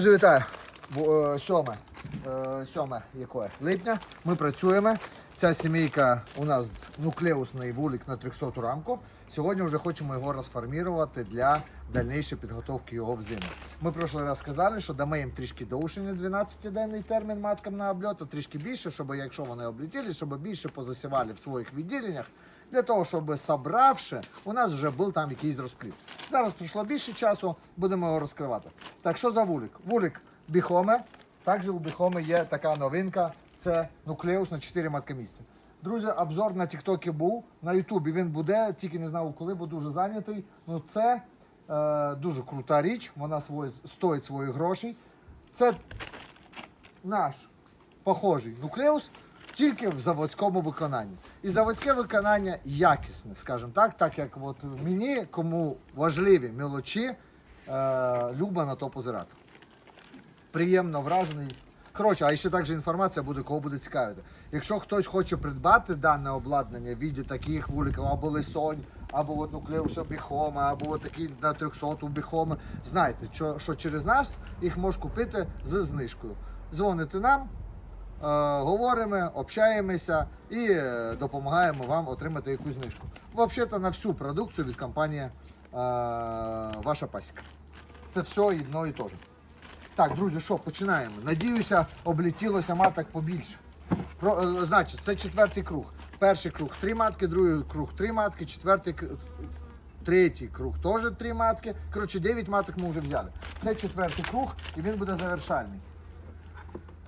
Друзі, вітаю! Бу- е, Сьоме, е, сьоме якое? липня. Ми працюємо. Ця сімейка у нас нуклеусний вулик на 300 рамку. Сьогодні вже хочемо його розформувати для дальнішої підготовки його в зиму. Ми прошлий раз сказали, що дамо їм трішки довший 12-денний термін маткам на обльот, а трішки більше, щоб якщо вони облетіли, щоб більше позасівали в своїх відділеннях. Для того, щоб собравши, у нас вже був там якийсь розплід. Зараз пройшло більше часу, будемо його розкривати. Так, що за вулик? Вулик біхоме. Також у біхоме є така новинка, це нуклеус на 4 маткомісця. Друзі, обзор на Тіктокі був, на Ютубі він буде, тільки не знав коли, бо дуже зайнятий. Ну це е, дуже крута річ, вона свої, стоїть своїх грошей. Це наш похожий нуклеус, тільки в заводському виконанні. І заводське виконання якісне, скажімо так, так як от мені, кому важливі мелочі, е, любо на то позирати. Приємно вражений. Коротше, а ще також інформація буде, кого буде цікавити. Якщо хтось хоче придбати дане обладнання в віді таких вуликів, або лисонь, або от нуклеуса біхома, або от такі на 300 біхоми, знайте, що, що через нас їх можеш купити з знижкою. Дзвоните нам, говоримо, общаємося і е, допомагаємо вам отримати якусь знижку. Взагалі на всю продукцію від компанії е, Ваша пасіка. Це все одно і те. Так, друзі, що, починаємо. Надіюся, облетілося маток побільше. Про, е, значить, це четвертий круг. Перший круг три матки, другий круг три матки, четвертий третій круг теж три матки. Коротше, 9 маток ми вже взяли. Це четвертий круг і він буде завершальний.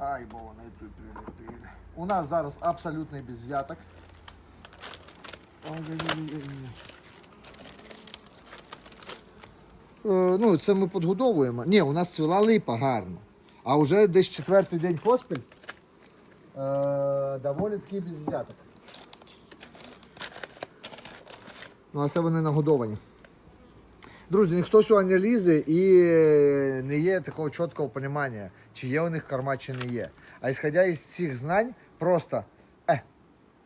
Ай, бо вони тут прилетіли. У нас зараз абсолютний безвзяток. Е, ну, це ми підгодовуємо. Ні, у нас цвіла липа гарно. А вже десь четвертий день поспіль. Е, доволі такий безвзяток. Ну, а це вони нагодовані. Друзі, ніхто сьогодні лізе і не є такого чіткого розуміння, чи є у них корма, чи не є. А ісходя із цих знань, просто е,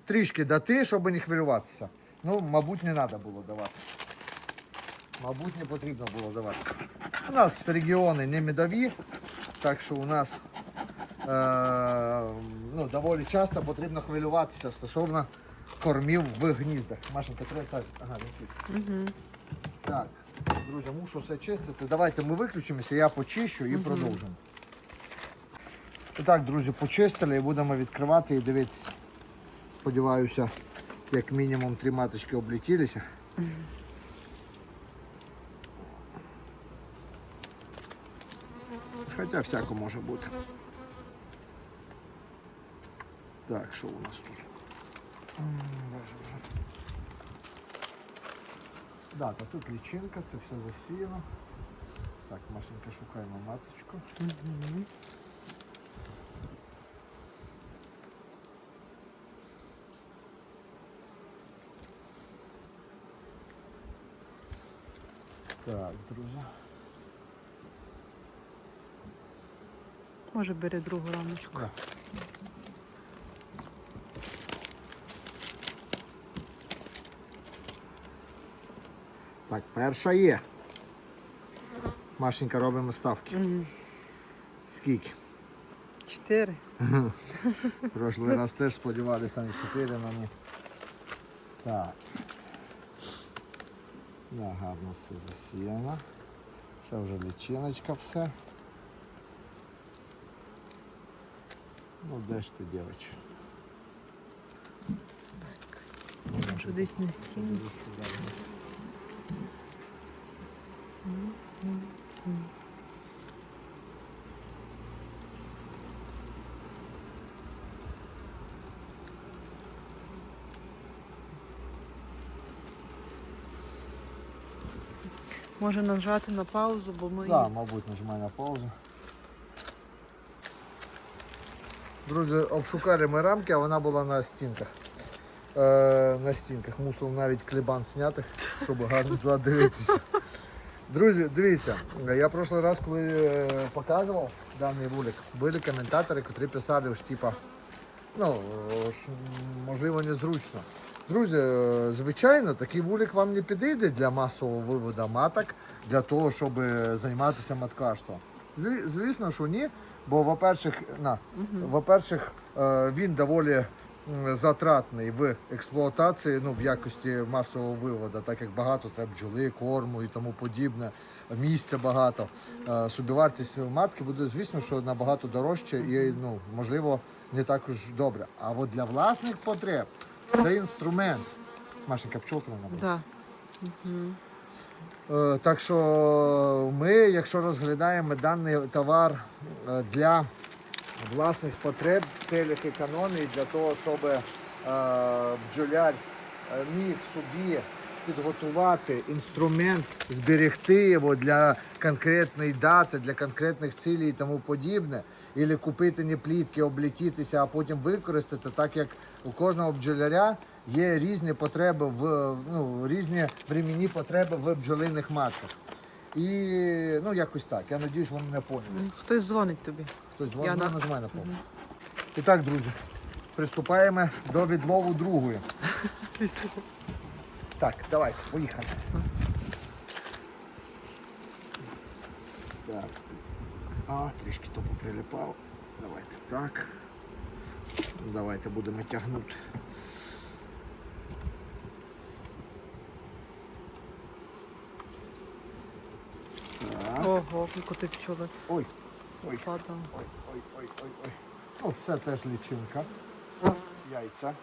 трішки дати, щоб не хвилюватися. Ну, мабуть, не треба було давати. Мабуть, не потрібно було давати. У нас регіони не медові, так що у нас е, ну, доволі часто потрібно хвилюватися стосовно кормів в гніздах. Машенька, треба тазик. Ага, не тут. Так, друзі, мушу все чистити. Давайте ми виключимося, я почищу і продовжимо. І так, друзі, почистили і будемо відкривати і дивитися. Сподіваюся, як мінімум три маточки облетілися. Хоча всяко може бути. Так, що у нас тут? Да, та тут лічинка, це все засіяно. Так, Машенька, шукаємо маточку. Так, друзі. Може, бери другу рамочку. Да. Так, перша є. Машенька, робимо ставки. Мгм. Скільки? Чотири. Прошлий раз теж сподівалися на 4, але ні. Так. Да, гарно все засіяно. Це вже лічиночка все. Ну де ж ти, дівча? Може, десь на стіні. Може нажати на паузу, бо ми. Так, мабуть, нажимай на паузу. Друзі, обшукали ми рамки, а вона була на стінках. Е, на стінках. Мусив навіть клібан зняти, щоб гарно туди дивитися. Друзі, дивіться, я прошлий раз, коли е, показував даний вулик, були коментатори, які писали, що типа, ну, е, можливо, незручно. Друзі, е, звичайно, такий вулик вам не підійде для масового виводу маток, для того, щоб е, займатися маткарством. Звісно, що ні. Бо, во-перших, на, во-перших, е, він доволі затратний в експлуатації, ну, в якості масового виводу, так як багато треба бджоли, корму і тому подібне, місця багато. Собівартість матки буде, звісно, що набагато дорожче і, ну, можливо, не також добре. А от для власних потреб це інструмент. Машенька, пчолка нам Да. Е, Так що ми, якщо розглядаємо даний товар е, для власних потреб в цілях економії, для того, щоб е, бджоляр е, міг собі підготувати інструмент, зберегти його для конкретної дати, для конкретних цілей і тому подібне, або купити не плітки, облетітися, а потім використати, так як у кожного бджоляря є різні потреби в ну, різні временні потреби в бджолиних матках. І ну якось так. Я надіюсь, ви мене поняли. Хтось дзвонить тобі. Хтось Я вона на- нажимає на паузу. І так, друзі, приступаємо до відлову другої. Так, давайте, поїхали. Так. А, трішки то поприлипав. Давайте так. Давайте будемо тягнути. Так. Ого, ти пчоли Ой, ой, ой, ой, ой, ой, ой. Ну, це теж лічинка. Яйця.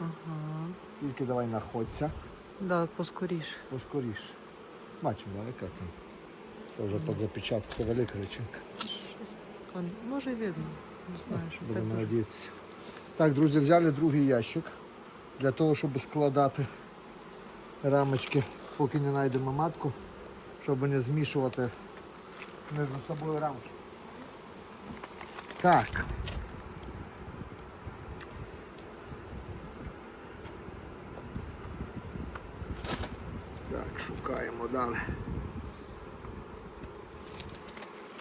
Ага. Тільки давай находься. Да, поскоріше. Поскоріше. Бачимо, да, яка там. Це вже під запечатку велика личинка. А, Може видно. Не знаю, що Будемо надіятися. Так, друзі, взяли другий ящик для того, щоб складати рамочки, поки не знайдемо матку, щоб не змішувати між собою рамки. Так. Так, шукаємо далі.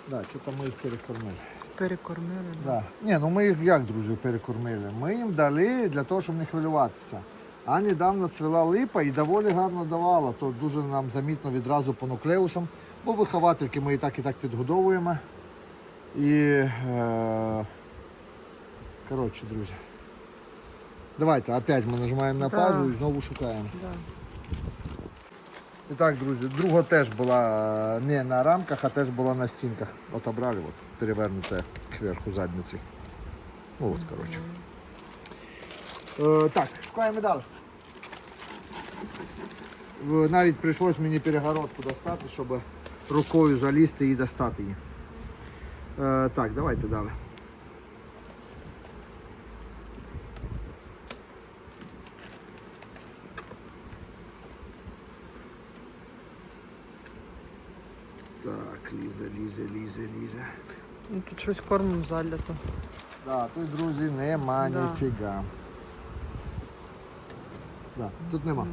Да, що там ми їх перекормили. Перекормили. да. Ні, ну ми їх як, друзі, перекормили? Ми їм дали для того, щоб не хвилюватися. А недавно цвіла липа і доволі гарно давала, то дуже нам замітно відразу по нуклеусам, бо виховательки ми і так і так підгодовуємо. І е, коротше, друзі. Давайте опять ми нажимаємо на Да. паузу і знову шукаємо. Да. І так, друзі, друга теж була е, не на рамках, а теж була на стінках. Отобрали, от, перевернуте кверху задниці. Ну, от, коротше. Е, так, шукаємо далі. Навіть прийшлось мені перегородку достати, щоб рукою залізти і достати її. Е, так, давайте далі. Так, лізе, лізе, лізе, лізе. Ну, тут щось кормом залято. Да, тут, друзі, нема Да. ніфіга. Да, тут нема.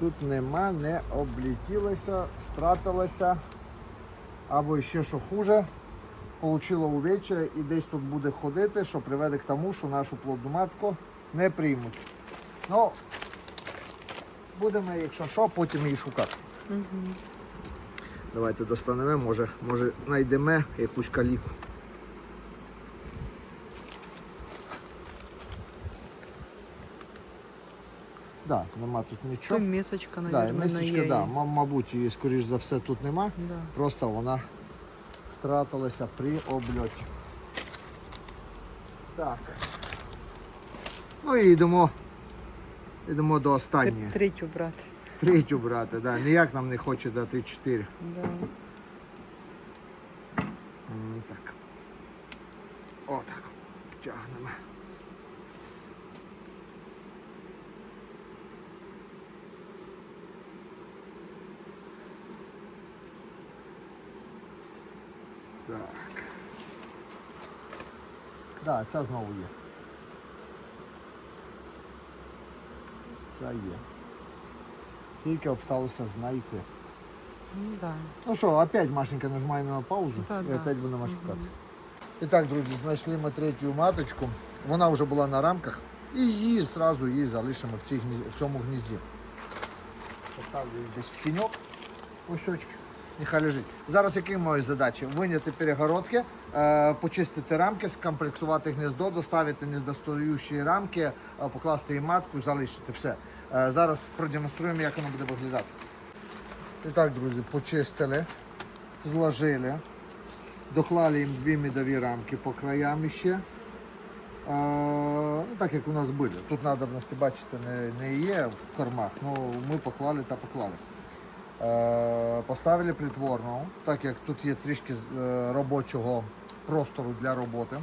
Тут нема, не облетілося, стратилося. Або ще що хуже, получило увечері і десь тут буде ходити, що приведе к тому, що нашу плодну матку не приймуть. Ну, будемо, якщо що, потім її шукати. Угу. Давайте достанемо, може, може знайдемо якусь каліку. Да, нема тут нічого. місочка, Да, навірно, на да, ма- мабуть, її, скоріш за все, тут нема. Да. Просто вона стратилася при обльоті. Так. Ну і йдемо, йдемо до останньої. Третю брати. Третю брати, да. ніяк нам не хоче дати чотири. Да. М, Так. Отак. Тягнемо. Так. Да, ця знову є. Ця є. Тільки обсталося знайти. Ну, да. Ну що, опять Машенька нажимає на паузу Та, і да. опять будемо шукати. І так, друзі, знайшли ми третю маточку. Вона вже була на рамках. І її зразу її залишимо в, цій гні... в цьому гнізді. Поставлю її десь в тіньок. Осьочки. нехай лежить. Зараз які мої задачі? Виняти перегородки, е, почистити рамки, скомплексувати гніздо, доставити недостаючі рамки, е, покласти їм матку, залишити все. Е, зараз продемонструємо, як воно буде виглядати. І так, друзі, почистили, зложили, доклали їм дві медові рамки по краям ще. Е, ну, так як у нас були. Тут надобності, бачите, не, не є в кормах, ну ми поклали та поклали. Е, поставили притворну, так як тут є трішки е, робочого простору для роботи.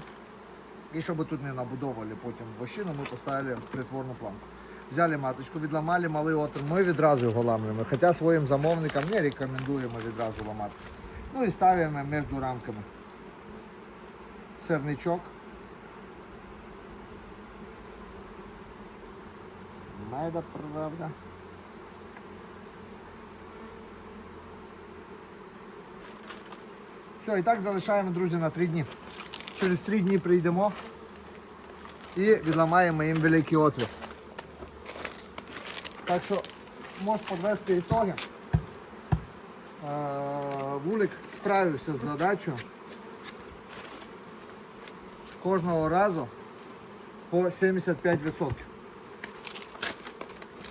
І щоб тут не набудовували потім вощину, ми поставили притворну планку. Взяли маточку, відламали малий отвір, ми відразу його ламуємо. Хоча своїм замовникам не рекомендуємо відразу ламати. Ну і ставимо між рамками. Сирничок. Меда, правда. Все, і так залишаємо, друзі, на три дні. Через три дні прийдемо і відламаємо їм великий отвір. Так що можеш підвести ітоги. Е, Вулик справився з задачею кожного разу по 75%.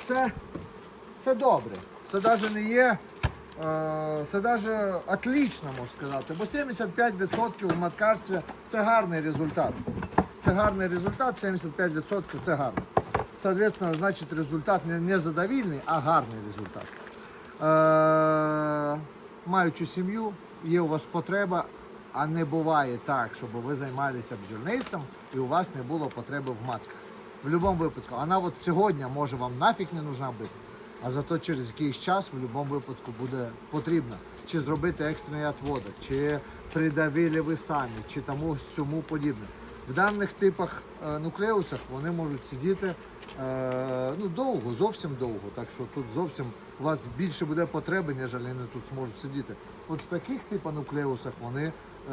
Це, це добре. Це навіть не є. Це навіть отлично, можна сказати, бо 75% в маткарстві це гарний результат. Це гарний результат, 75% це гарно. Соответственно, значить результат не, задовільний, а гарний результат. Е, маючи сім'ю, є у вас потреба, а не буває так, щоб ви займалися бджільництвом і у вас не було потреби в матках. В будь-якому випадку. Вона от сьогодні може вам нафіг не нужна бути, а зато через якийсь час в будь-якому випадку буде потрібно. Чи зробити екстрений отводок, чи придавили ви самі, чи тому цьому подібне. В даних типах е, нуклеусах вони можуть сидіти е, ну, довго, зовсім довго. Так що тут зовсім у вас більше буде потреби, ніж вони тут зможуть сидіти. От в таких типах нуклеусах вони е,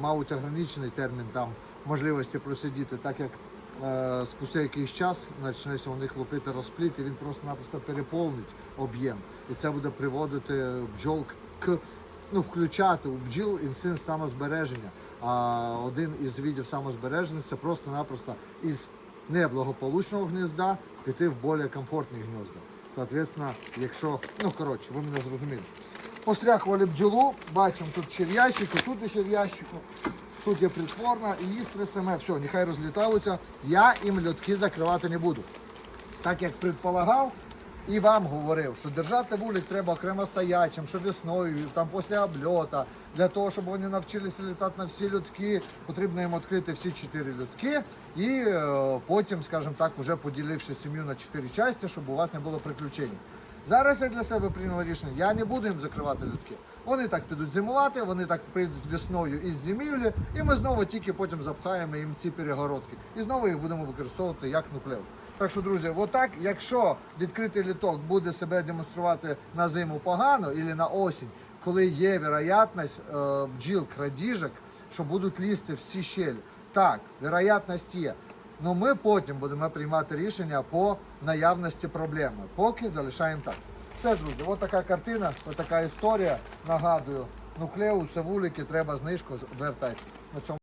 мають ограничений термін там можливості просидіти, так як спустя якийсь час почнеться у них лупити розпліт, і він просто-напросто переповнить об'єм. І це буде приводити бджол к ну, включати у бджіл інстинкт самозбереження. А один із видів самозбереження це просто-напросто із неблагополучного гнізда піти в більш комфортні гнізда. Соответственно, якщо, ну коротше, ви мене зрозуміли. Постряхували бджолу, бачимо тут ще в ящику, тут ще в ящику, тут є притворна і їсти саме. Все, нехай розлітаються. Я їм льотки закривати не буду. Так як предполагав і вам говорив, що держати вулик треба окремо стоячим, що весною, там після обльота, для того, щоб вони навчилися літати на всі льотки, потрібно їм відкрити всі чотири льотки і е, потім, скажімо так, вже поділивши сім'ю на чотири частини, щоб у вас не було приключень. Зараз я для себе прийняв рішення, я не буду їм закривати льотки. Вони так підуть зимувати, вони так прийдуть весною із зимівлі, і ми знову тільки потім запхаємо їм ці перегородки. І знову їх будемо використовувати як нуклеус. Так що, друзі, отак, якщо відкритий літок буде себе демонструвати на зиму погано і на осінь, коли є вероятність е, бджіл крадіжок, що будуть лізти в ці щелі. Так, вероятність є. Ну ми потім будемо приймати рішення по наявності проблеми. Поки залишаємо так. Все, друзі, от така картина, от така історія. Нагадую, нуклеуси, вулики, треба знижку, цьому